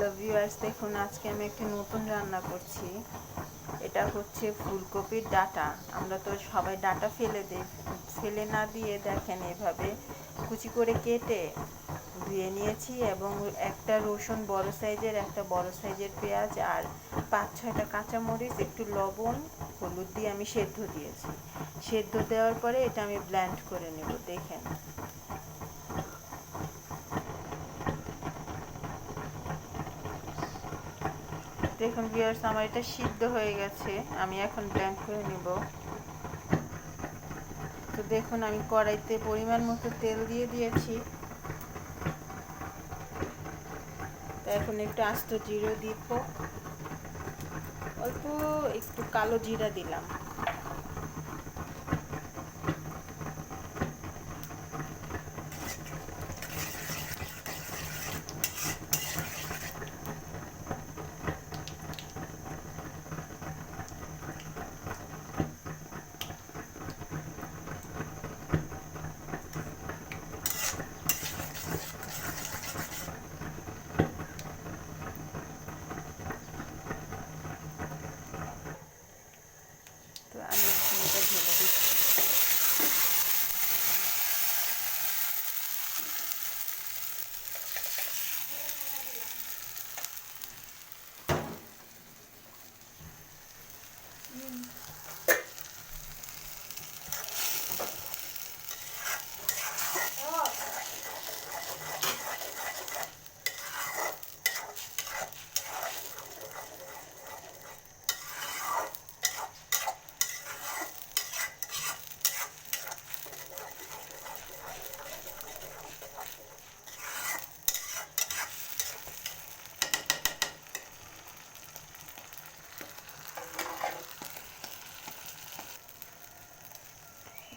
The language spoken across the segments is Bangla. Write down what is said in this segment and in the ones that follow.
হ্যালো ভিউয়ার্স দেখুন, আজকে আমি একটি নতুন রান্না করছি। এটা হচ্ছে ফুলকপির ডাটা। আমরা তো সবাই ডাটা ফেলে দিই ফেলে না দিয়ে দেখেন এভাবে কুচি করে কেটে ধুয়ে নিয়েছি এবং একটা রসুন বড় সাইজের, একটা বড় সাইজের পেঁয়াজ আর পাঁচ ছয়টা কাঁচামরিচ, একটু লবণ, হলুদ দিয়ে আমি সেদ্ধ দিয়েছি। সেদ্ধ দেওয়ার পরে এটা আমি ব্ল্যান্ড করে নেব, দেখেন। দেখুন ভিউয়ার্স আমার এটা সিদ্ধ হয়ে গেছে। আমি এখন ব্ল্যান্ড করে নিব। তো দেখুন, আমি কড়াইতে পরিমাণ মতো তেল দিয়ে দিয়েছি। এখন একটু আস্ত জিরো দিব। অল্প একটু কালো জিরা দিলাম তো আমি এখন এটা ঢেলে দিচ্ছি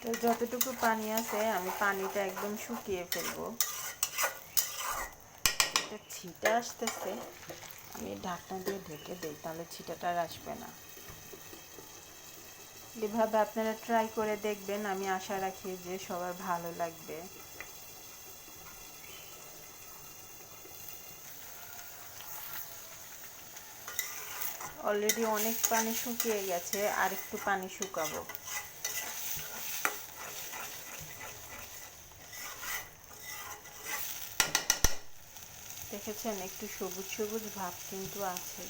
তো যতটুকু পানি আছে, আমি পানিটা একদম শুকিয়ে ফেলব। এটা ছিটা আসতেছে। আমি ঢাকনা দিয়ে ঢেকে দিই, তাহলে ছিটাটা আসবে না। এভাবে আপনারা ট্রাই করে দেখবেন, আমি আশা রাখি যে সবার ভালো লাগবে। অলরেডি অনেক পানি শুকিয়ে গেছে আর একটু পানি শুকাবো। দেখেছেন, একটু সবুজ সবুজ ভাব কিন্তু আছে।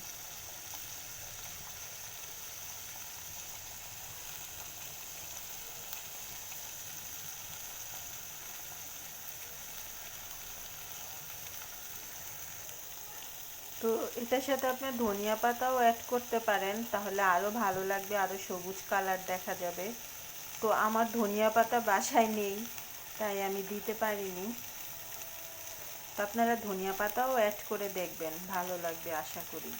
তো এটার সাথে আপনি ধনিয়া পাতাও অ্যাড করতে পারেন, তাহলে আরও ভালো লাগবে আরও সবুজ কালার দেখা যাবে। তো আমার ধনিয়া পাতা বাসায় নেই, তাই আমি দিতে পারিনি। আপনারা ধনিয়া পাতাও অ্যাড করে দেখবেন ভালো লাগবে আশা করি।